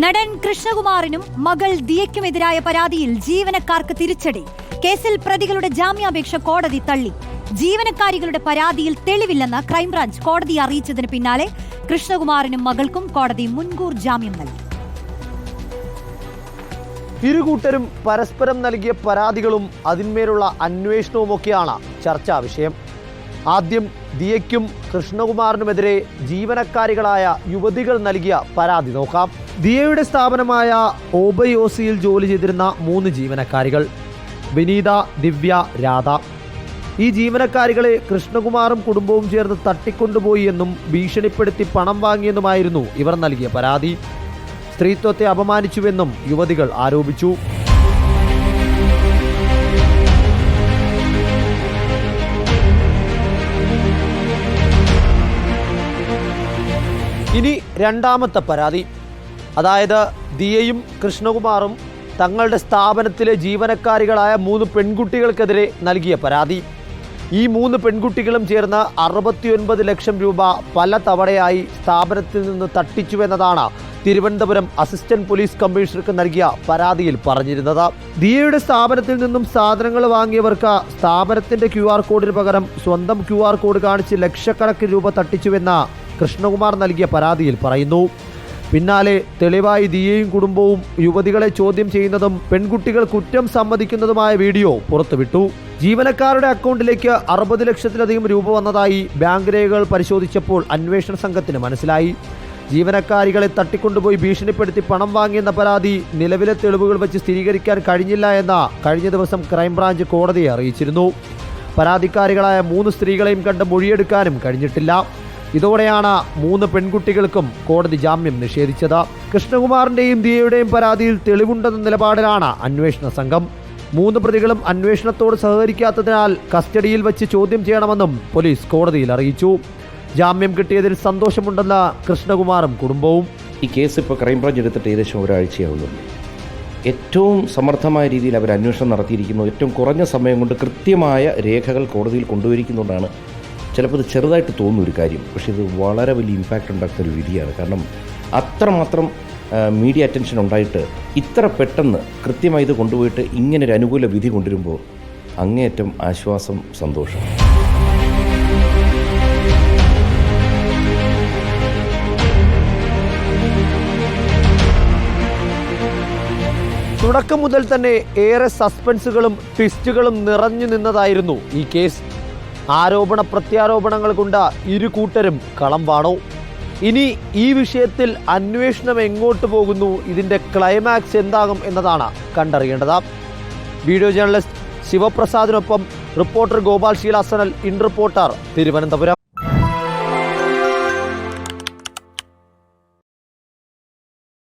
നടൻ കൃഷ്ണകുമാറിനും മകൾ ദിയയ്ക്കുമെതിരായ പരാതിയിൽ ജീവനക്കാർക്ക് തിരിച്ചടി. കേസിൽ പ്രതികളുടെ ജാമ്യാപേക്ഷ കോടതി തള്ളി. ജീവനക്കാരികളുടെ പരാതിയിൽ തെളിവില്ലെന്ന് ക്രൈംബ്രാഞ്ച് കോടതിയെ അറിയിച്ചതിന് പിന്നാലെ കൃഷ്ണകുമാറിനും മകൾക്കും കോടതി മുൻകൂർ ജാമ്യം നൽകി. ഇരുകൂട്ടരും പരസ്പരം നൽകിയ പരാതികളും അതിന്മേലുള്ള അന്വേഷണവുമൊക്കെയാണ് ചർച്ചാ വിഷയം. ആദ്യം ദിയയ്ക്കും കൃഷ്ണകുമാറിനുമെതിരെ ജീവനക്കാരികളായ യുവതികൾ നൽകിയ പരാതി നോക്കാം. ദിയയുടെ സ്ഥാപനമായ ഓബയോസിയിൽ ജോലി ചെയ്തിരുന്ന മൂന്ന് ജീവനക്കാരികൾ വിനീത ദിവ്യ രാധ. ഈ ജീവനക്കാരികളെ കൃഷ്ണകുമാറും കുടുംബവും ചേർന്ന് തട്ടിക്കൊണ്ടുപോയി എന്നും ഭീഷണിപ്പെടുത്തി പണം വാങ്ങിയെന്നുമായിരുന്നു ഇവർ നൽകിയ പരാതി. സ്ത്രീത്വത്തെ അപമാനിച്ചുവെന്നും യുവതികൾ ആരോപിച്ചു. ഇനി രണ്ടാമത്തെ പരാതി. അതായത് ദിയയും കൃഷ്ണകുമാറും തങ്ങളുടെ സ്ഥാപനത്തിലെ ജീവനക്കാരികളായ മൂന്ന് പെൺകുട്ടികൾക്കെതിരെ നൽകിയ പരാതി. ഈ മൂന്ന് പെൺകുട്ടികളും ചേർന്ന് അറുപത്തിയൊൻപത് ലക്ഷം രൂപ പല തവണയായി സ്ഥാപനത്തിൽ നിന്ന് തട്ടിച്ചുവെന്നതാണ് തിരുവനന്തപുരം അസിസ്റ്റന്റ് പോലീസ് കമ്മീഷണർക്ക് നൽകിയ പരാതിയിൽ പറഞ്ഞിരുന്നത്. ദിയയുടെ സ്ഥാപനത്തിൽ നിന്നും സാധനങ്ങൾ വാങ്ങിയവർക്ക് സ്ഥാപനത്തിന്റെ ക്യു കോഡിന് പകരം സ്വന്തം ക്യു കോഡ് കാണിച്ച് ലക്ഷക്കണക്കിന് രൂപ തട്ടിച്ചുവെന്ന കൃഷ്ണകുമാർ നൽകിയ പരാതിയിൽ പറയുന്നു. പിന്നാലെ തെളിവായി ദിയയും കുടുംബവും യുവതികളെ ചോദ്യം ചെയ്യുന്നതും പെൺകുട്ടികൾ കുറ്റം സമ്മതിക്കുന്നതുമായ വീഡിയോ പുറത്തുവിട്ടു. ജീവനക്കാരുടെ അക്കൗണ്ടിലേക്ക് അറുപത് ലക്ഷത്തിലധികം രൂപ വന്നതായി ബാങ്ക് രേഖകൾ പരിശോധിച്ചപ്പോൾ അന്വേഷണ സംഘത്തിന് മനസ്സിലായി. ജീവനക്കാരികളെ തട്ടിക്കൊണ്ടുപോയി ഭീഷണിപ്പെടുത്തി പണം വാങ്ങിയെന്ന പരാതി നിലവിലെ തെളിവുകൾ വെച്ച് സ്ഥിരീകരിക്കാൻ കഴിഞ്ഞില്ല എന്ന കഴിഞ്ഞ ദിവസം ക്രൈംബ്രാഞ്ച് കോടതിയെ അറിയിച്ചിരുന്നു. പരാതിക്കാരികളായ മൂന്ന് സ്ത്രീകളെയും കണ്ട് മൊഴിയെടുക്കാനും കഴിഞ്ഞിട്ടില്ല. ഇതോടെയാണ് മൂന്ന് പെൺകുട്ടികൾക്കും കോടതി ജാമ്യം നിഷേധിച്ചത്. കൃഷ്ണകുമാറിന്റെയും ദിയയുടെയും പരാതിയിൽ തെളിവുണ്ടെന്ന നിലപാടിലാണ് അന്വേഷണ സംഘം. മൂന്ന് പ്രതികളും അന്വേഷണത്തോട് സഹകരിക്കാത്തതിനാൽ കസ്റ്റഡിയിൽ വെച്ച് ചോദ്യം ചെയ്യണമെന്നും പോലീസ് കോടതിയിൽ അറിയിച്ചു. ജാമ്യം കിട്ടിയതിൽ സന്തോഷമുണ്ടെന്ന് കൃഷ്ണകുമാറും കുടുംബവും. ഈ കേസ് ഇപ്പോൾ ക്രൈംബ്രാഞ്ച് എടുത്തിട്ട് ഏകദേശം ഒരാഴ്ചയാവുന്നുണ്ട് ഏറ്റവും സമർത്ഥമായ രീതിയിൽ അവർ അന്വേഷണം നടത്തിയിരിക്കുന്നു. ഏറ്റവും കുറഞ്ഞ സമയം കൊണ്ട് കൃത്യമായ രേഖകൾ കോടതിയിൽ കൊണ്ടുവരിക്കുന്നതുകൊണ്ടാണ് ചിലപ്പോൾ ഇത് ചെറുതായിട്ട് തോന്നുന്ന ഒരു കാര്യം. പക്ഷേ ഇത് വളരെ വലിയ ഇമ്പാക്റ്റ് ഉണ്ടാക്കുന്ന ഒരു വിധിയാണ്. കാരണം അത്രമാത്രം മീഡിയ അറ്റൻഷൻ ഉണ്ടായിട്ട് ഇത്ര പെട്ടെന്ന് കൃത്യമായി ഇത് കൊണ്ടുപോയിട്ട് ഇങ്ങനെ ഒരു അനുകൂല വിധി കൊണ്ടുവരുമ്പോൾ അങ്ങേയറ്റം ആശ്വാസം സന്തോഷം. തുടക്കം മുതൽ തന്നെ ഏറെ സസ്പെൻസുകളും ട്വിസ്റ്റുകളും നിറഞ്ഞു നിന്നതായിരുന്നു ഈ കേസ് ആരോപണ പ്രത്യാരോപണങ്ങൾ കൊണ്ട് ഇരു കൂട്ടരും കളം വാണോ? ഇനി ഈ വിഷയത്തിൽ അന്വേഷണം എങ്ങോട്ട് പോകുന്നു? ഇതിന്റെ ക്ലൈമാക്സ് എന്താകും എന്നതാണ് കണ്ടറിയേണ്ടത്. വീഡിയോ ജേർണലിസ്റ്റ് ശിവപ്രസാദിനൊപ്പം റിപ്പോർട്ടർ ഗോപാൽ ശീലാസനൽ ഇൻ റിപ്പോർട്ടർ തിരുവനന്തപുരം.